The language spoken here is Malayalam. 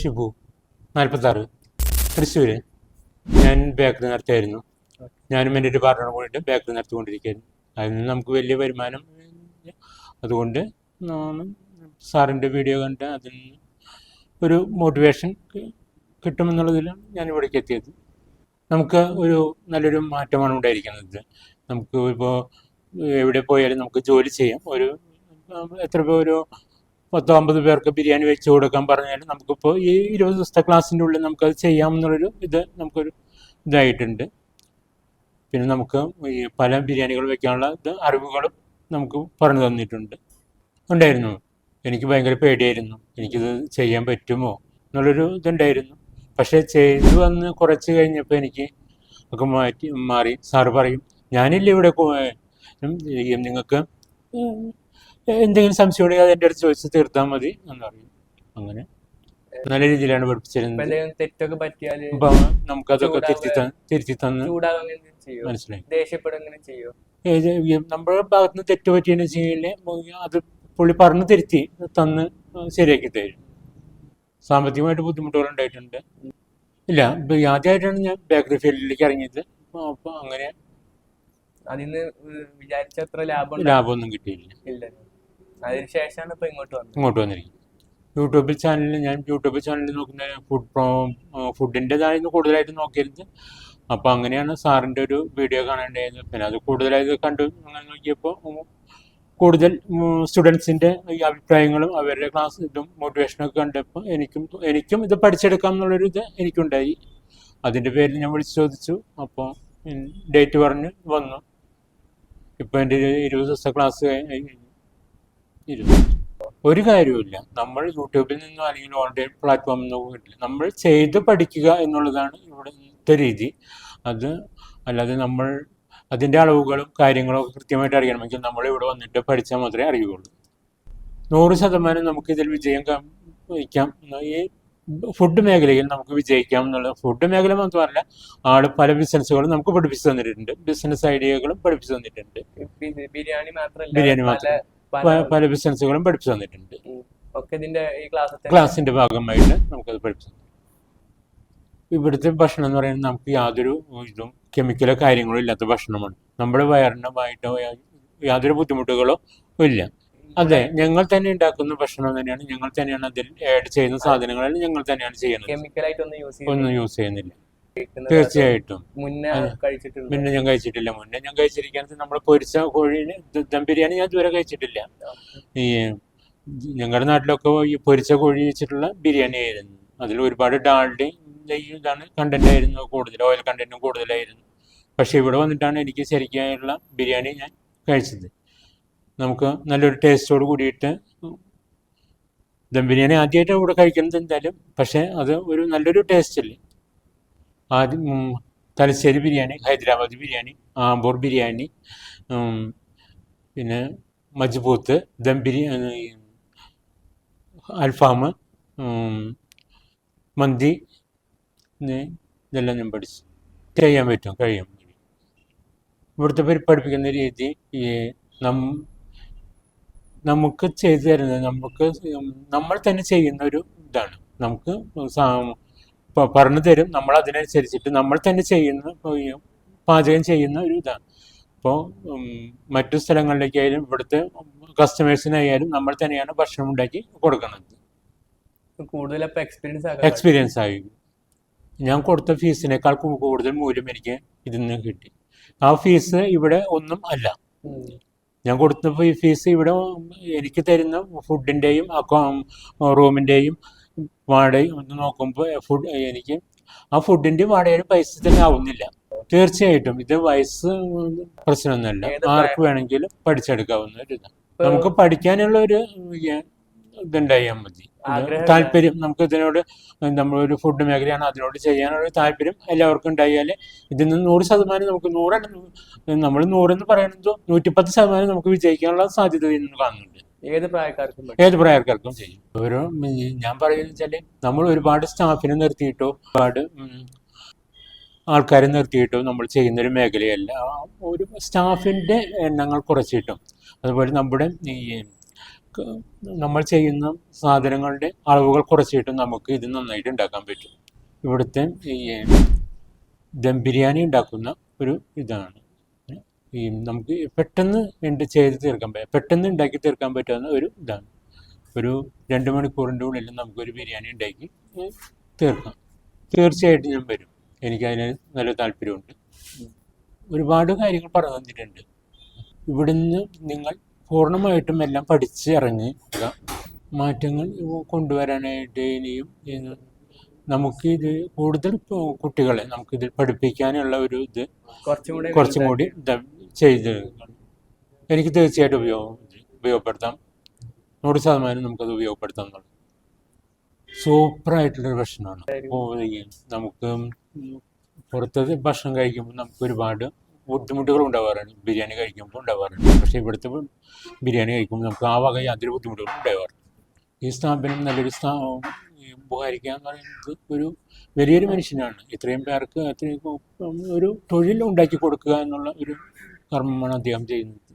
ഷിബു. നാൽപ്പത്താറ് തൃശ്ശൂർ ഞാൻ ബേക്കറി നടത്തിയായിരുന്നു. ഞാനും എന്റെ ഒരു പാർട്ണറും കൂടിയിട്ട് ബേക്കറി നടത്തിക്കൊണ്ടിരിക്കുകയായിരുന്നു. അതിൽ നിന്ന് നമുക്ക് വലിയ വരുമാനം അതുകൊണ്ട് സാറിന്റെ വീഡിയോ കണ്ട് അതിൽ നിന്ന് ഒരു മോട്ടിവേഷൻ കിട്ടുമെന്നുള്ളതിലാണ് ഞാൻ ഇവിടേക്ക് എത്തിയത്. നമുക്ക് ഒരു നല്ലൊരു മാറ്റമാണ് ഉണ്ടായിരിക്കുന്നത് നമുക്ക് ഇപ്പോൾ എവിടെ പോയാലും നമുക്ക് ജോലി ചെയ്യാം. ഒരു എത്ര ഒരു പത്തോ അമ്പത് പേർക്ക് ബിരിയാണി വെച്ച് കൊടുക്കാൻ പറഞ്ഞാൽ നമുക്കിപ്പോൾ ഈ ഇരുപത് ദിവസത്തെ ക്ലാസ്സിന്റെ ഉള്ളിൽ നമുക്കത് ചെയ്യാമെന്നുള്ളൊരു ഇത് നമുക്കൊരു ഇതായിട്ടുണ്ട്. പിന്നെ നമുക്ക് ഈ പല ബിരിയാണികൾ വെക്കാനുള്ള ഇത് അറിവുകളും നമുക്ക് പറഞ്ഞു തന്നിട്ടുണ്ട്. ഉണ്ടായിരുന്നു. എനിക്ക് ഭയങ്കര പേടിയായിരുന്നു. എനിക്കിത് ചെയ്യാൻ പറ്റുമോ എന്നുള്ളൊരു ഇതുണ്ടായിരുന്നു. പക്ഷേ ചെയ്തു വന്ന് കുറച്ച് കഴിഞ്ഞപ്പോൾ എനിക്ക് ഒക്കെ മാറ്റി മാറി. സാറ് പറയും ഞാനില്ല ഇവിടെ നിങ്ങൾക്ക് എന്തെങ്കിലും സംശയം ഉണ്ടെങ്കിൽ അത് എന്റെ അടുത്ത് ചോദിച്ച് തീർത്താൽ മതി എന്ന് പറയും. അങ്ങനെ. നല്ല രീതിയിലാണ് പഠിപ്പിച്ചിരുന്നത്. നമുക്ക് തെറ്റൊക്കെ അപ്പം നമുക്കതൊക്കെ ചൂടാവുക. തിരുത്തി തിരുത്തി തന്ന് മനസ്സിലായി. നമ്മുടെ ഭാഗത്ത് നിന്ന് തെറ്റ് പറ്റിയെന്ന് വെച്ച് കഴിഞ്ഞാൽ അത് പുള്ളി പറഞ്ഞ് തിരുത്തി തന്ന് ശരിയാക്കി തരും. സാമ്പത്തികമായിട്ട് ബുദ്ധിമുട്ടുകൾ ഉണ്ടായിട്ടുണ്ട് ഇല്ല ആദ്യമായിട്ടാണ് ഞാൻ ബേക്കറി ഫീൽഡിലേക്ക് ഇറങ്ങിയത്. അപ്പോൾ അങ്ങനെ അതിന് വിചാരിച്ചത്ര ലാഭം ലാഭമൊന്നും കിട്ടിയില്ല. ഇല്ല. അതിന് ശേഷമാണ് ഇപ്പൊ ഇങ്ങോട്ട് വന്നത്. ഇങ്ങോട്ട് വന്നിരിക്കും യൂട്യൂബിൽ ചാനലിൽ ഞാൻ യൂട്യൂബ് ചാനലിൽ നോക്കുന്ന ഫുഡ് പ്രോ ഫുഡിന്റെതായിരുന്നു കൂടുതലായിട്ട് നോക്കിയിരുന്നത്. അപ്പോൾ അങ്ങനെയാണ് സാറിന്റെ ഒരു വീഡിയോ കാണേണ്ടത് പിന്നെ അത് കൂടുതലായത് കണ്ടു അങ്ങനെ നോക്കിയപ്പോൾ കൂടുതൽ സ്റ്റുഡൻസിന്റെ ഈ അഭിപ്രായങ്ങളും അവരുടെ ക്ലാസ് ഇതും മോട്ടിവേഷനൊക്കെ കണ്ടപ്പോൾ എനിക്കും എനിക്കും ഇത് പഠിച്ചെടുക്കാം എന്നുള്ളൊരു ഇത് എനിക്കുണ്ടായി. അതിന്റെ പേരിൽ ഞാൻ വിളിച്ചു ചോദിച്ചു. അപ്പോൾ ഡേറ്റ് പറഞ്ഞ് വന്നു. ഇപ്പോൾ എന്റെ ഇരുപത് ദിവസത്തെ ക്ലാസ് ഇരുപത് ഒരു കാര്യവുമില്ല. നമ്മൾ യൂട്യൂബിൽ നിന്നോ അല്ലെങ്കിൽ ഓൺലൈൻ പ്ലാറ്റ്ഫോമിൽ നിന്നോ കിട്ടില്ല നമ്മൾ ചെയ്ത് പഠിക്കുക എന്നുള്ളതാണ് ഇവിടുത്തെ രീതി. അത് അല്ലാതെ നമ്മൾ അതിന്റെ അളവുകളും കാര്യങ്ങളും കൃത്യമായിട്ട് അറിയണമെങ്കിൽ നമ്മൾ ഇവിടെ വന്നിട്ട് പഠിച്ചാൽ മാത്രമേ അറിയുകയുള്ളൂ. നൂറ് ശതമാനം നമുക്ക് ഇതിൽ വിജയം ക- വഹിക്കാം. ഈ ഫുഡ് മേഖലയിൽ നമുക്ക് വിജയിക്കാം എന്നുള്ള ഫുഡ് മേഖല മാത്രമല്ല ആൾ പല ബിസിനസ്സുകളും നമുക്ക് പഠിപ്പിച്ചു തന്നിട്ടുണ്ട്. ബിസിനസ് ഐഡിയകളും പഠിപ്പിച്ചു തന്നിട്ടുണ്ട്. ബിരിയാണി മാത്രം ബിരിയാണി മാത്രം. പല ബിസിനസ്സുകളും പഠിപ്പിച്ചു തന്നിട്ടുണ്ട്. ഒക്കെ ഇതിന്റെ ഈ ക്ലാസ് ക്ലാസിന്റെ ഭാഗമായിട്ട് നമുക്കത് പഠിപ്പിച്ചു ഇവിടുത്തെ ഭക്ഷണം എന്ന് പറയുന്നത് നമുക്ക് യാതൊരു ഇതും കെമിക്കലോ കാര്യങ്ങളോ ഇല്ലാത്ത ഭക്ഷണമാണ്. നമ്മുടെ വയറിനുമായിട്ടോ യാതൊരു ബുദ്ധിമുട്ടുകളോ ഇല്ല. അതെ ഞങ്ങൾ തന്നെ ഉണ്ടാക്കുന്ന ഭക്ഷണം തന്നെയാണ് ഞങ്ങൾ തന്നെയാണ് അതിൽ ആഡ് ചെയ്യുന്ന സാധനങ്ങളെല്ലാം ഞങ്ങൾ തന്നെയാണ് ചെയ്യുന്നത്. ഒന്നും യൂസ് ചെയ്യുന്നില്ല. തീർച്ചയായിട്ടും. മുന്നേ. കഴിച്ചിട്ടുണ്ട് പിന്നെ ഞാൻ കഴിച്ചിട്ടില്ല. മുന്നേ ഞാൻ കഴിച്ചിരിക്കുന്നത് നമ്മൾ പൊരിച്ച കോഴീന് ദം ബിരിയാണി ഞാൻ ഇതുവരെ കഴിച്ചിട്ടില്ല. ഈ ഞങ്ങളുടെ നാട്ടിലൊക്കെ ഈ പൊരിച്ച കോഴി വെച്ചിട്ടുള്ള ബിരിയാണി ആയിരുന്നു. അതിൽ ഒരുപാട് ഡാൾഡയും ഇതാണ് കണ്ടന്റ് ആയിരുന്നു. കൂടുതൽ ഓയിൽ കണ്ടന്റും കൂടുതലായിരുന്നു. പക്ഷെ ഇവിടെ വന്നിട്ടാണ് എനിക്ക് ശരിക്കായുള്ള ബിരിയാണി ഞാൻ കഴിച്ചത്. നമുക്ക് നല്ലൊരു ടേസ്റ്റോട് കൂടിയിട്ട് ദം ബിരിയാണി ആദ്യമായിട്ട് ഇവിടെ കഴിക്കുന്നത് എന്തായാലും. പക്ഷേ അത് ഒരു നല്ലൊരു ടേസ്റ്റ് അല്ലേ? ആദ്യം തലശ്ശേരി ബിരിയാണി ഹൈദരാബാദ് ബിരിയാണി ആമ്പൂർ ബിരിയാണി പിന്നെ മജ്ബൂത്ത് ദം ബിരിയാണി അൽഫാം ഉം, മന്തി ഇത് ഇതെല്ലാം ഞാൻ പഠിച്ചു ചെയ്യാൻ പറ്റും കഴിയും. ഇവിടുത്തെ പേര് പഠിപ്പിക്കുന്ന രീതി ഈ നം നമുക്ക് ചെയ്തു തരുന്നത് നമുക്ക് നമ്മൾ തന്നെ ചെയ്യുന്ന ഒരു ഇതാണ്. നമുക്ക് പറഞ്ഞു തരും. നമ്മൾ അതിനനുസരിച്ചിട്ട് നമ്മൾ തന്നെ ചെയ്യുന്ന പാചകം ചെയ്യുന്ന ഒരു ഇതാണ്. അപ്പോൾ മറ്റു സ്ഥലങ്ങളിലേക്കായാലും ഇവിടുത്തെ കസ്റ്റമേഴ്സിനായാലും നമ്മൾ തന്നെയാണ് ഭക്ഷണം ഉണ്ടാക്കി കൊടുക്കുന്നത് കൂടുതൽ എക്സ്പീരിയൻസ് എക്സ്പീരിയൻസ് ആയി. ഞാൻ കൊടുത്ത ഫീസിനേക്കാൾ കൂടുതൽ മൂല്യം എനിക്ക് ഇതിൽ നിന്ന് കിട്ടി. ആ ഫീസ് ഇവിടെ ഒന്നും അല്ല. ഞാൻ കൊടുത്ത ഫീസ് ഇവിടെ എനിക്ക് തരുന്ന ഫുഡിന്റെയും റൂമിന്റെയും വാടകയും ഒന്ന് നോക്കുമ്പോൾ ഫുഡ് എനിക്ക് ആ ഫുഡിന്റെ വാടകയുടെ പൈസ തന്നെ ആവുന്നില്ല. തീർച്ചയായിട്ടും ഇത് വയസ്സ് പ്രശ്നമൊന്നുമല്ല. ആർക്ക് വേണമെങ്കിലും പഠിച്ചെടുക്കാവുന്ന ഒരു ഇതാണ് നമുക്ക് പഠിക്കാനുള്ള ഒരു ഇതുണ്ടായാൽ മതി. താല്പര്യം നമുക്ക് ഇതിനോട് നമ്മളൊരു ഫുഡ് മേഖലയാണ് അതിനോട് ചെയ്യാനുള്ള താല്പര്യം എല്ലാവർക്കും ഉണ്ടായാൽ ഇതിൽ നിന്ന് നൂറ് ശതമാനം നമുക്ക് നൂറെണ്ണം നമ്മൾ നൂറെന്ന് പറയുന്നത് നൂറ്റിപ്പത്ത് ശതമാനം നമുക്ക് വിജയിക്കാനുള്ള സാധ്യത ഇന്ന് കാണുന്നുണ്ട്. ഏത് പ്രായക്കാർക്കും. ഏത് പ്രായക്കാർക്കും ചെയ്യും. ഓരോ ഞാൻ പറയുന്നത് വെച്ചാൽ നമ്മൾ ഒരുപാട് സ്റ്റാഫിനെ നിർത്തിയിട്ടോ ഒരുപാട് ആൾക്കാരെ നിർത്തിയിട്ടോ നമ്മൾ ചെയ്യുന്ന ഒരു മേഖലയല്ല ഒരു സ്റ്റാഫിന്റെ എണ്ണങ്ങൾ കുറച്ചിട്ടും. അതുപോലെ നമ്മുടെ ഈ നമ്മൾ ചെയ്യുന്ന സാധനങ്ങളുടെ അളവുകൾ കുറച്ചിട്ടും നമുക്ക് ഇത് നന്നായിട്ട് ഉണ്ടാക്കാൻ പറ്റും. ഇവിടുത്തെ ഈ ദം ബിരിയാണി ഉണ്ടാക്കുന്ന ഒരു ഇതാണ്. ഈ നമുക്ക് പെട്ടെന്ന് ഉണ്ട് ചെയ്ത് തീർക്കാൻ പറ്റും പെട്ടെന്ന് ഉണ്ടാക്കി തീർക്കാൻ പറ്റുന്ന ഒരു ഇതാണ്. ഒരു രണ്ട് മണിക്കൂറിന്റെ ഉള്ളിൽ നമുക്കൊരു ബിരിയാണി ഉണ്ടാക്കി തീർക്കാം. തീർച്ചയായിട്ടും ഞാൻ വരും. എനിക്കതിന് നല്ല താല്പര്യമുണ്ട്. ഒരുപാട് കാര്യങ്ങൾ പറഞ്ഞു തന്നിട്ടുണ്ട്. ഇവിടുന്ന് നിങ്ങൾ പൂർണമായിട്ടും എല്ലാം പഠിച്ച് ഇറങ്ങി മാറ്റങ്ങൾ കൊണ്ടുവരാനായിട്ട് ഇനിയും നമുക്ക് ഇത് കൂടുതൽ കുട്ടികളെ നമുക്കിത് പഠിപ്പിക്കാനുള്ള ഒരു ഇത് കുറച്ചും കൂടെ കുറച്ചും കൂടി ഇത് ചെയ്ത് എനിക്ക് തീർച്ചയായിട്ടും ഉപയോഗം ഉപയോഗപ്പെടുത്താം. നൂറ് ശതമാനം നമുക്കത് ഉപയോഗപ്പെടുത്താം എന്നുള്ളത്. സൂപ്പറായിട്ടുള്ളൊരു ഭക്ഷണമാണ്. നമുക്ക് പുറത്തത് ഭക്ഷണം കഴിക്കുമ്പോൾ നമുക്ക് ഒരുപാട് ബുദ്ധിമുട്ടുകൾ ഉണ്ടാവാറുണ്ട്. ബിരിയാണി കഴിക്കുമ്പോൾ ഉണ്ടാവാറുണ്ട്. പക്ഷേ ഇവിടുത്തെ ബിരിയാണി കഴിക്കുമ്പോൾ നമുക്ക് ആ വക യാതൊരു ബുദ്ധിമുട്ടുകളും ഉണ്ടാവാറുണ്ട് ഈ സ്ഥാപനം നല്ലൊരു സ്ഥാ ഈ എന്ന് പറയുന്നത് ഒരു വലിയൊരു മനുഷ്യനാണ്. ഇത്രയും പേർക്ക് അത്രയും ഒരു തൊഴിൽ ഉണ്ടാക്കി കൊടുക്കുക എന്നുള്ള ഒരു കർമ്മമാണ് അദ്ദേഹം ചെയ്യുന്നത്.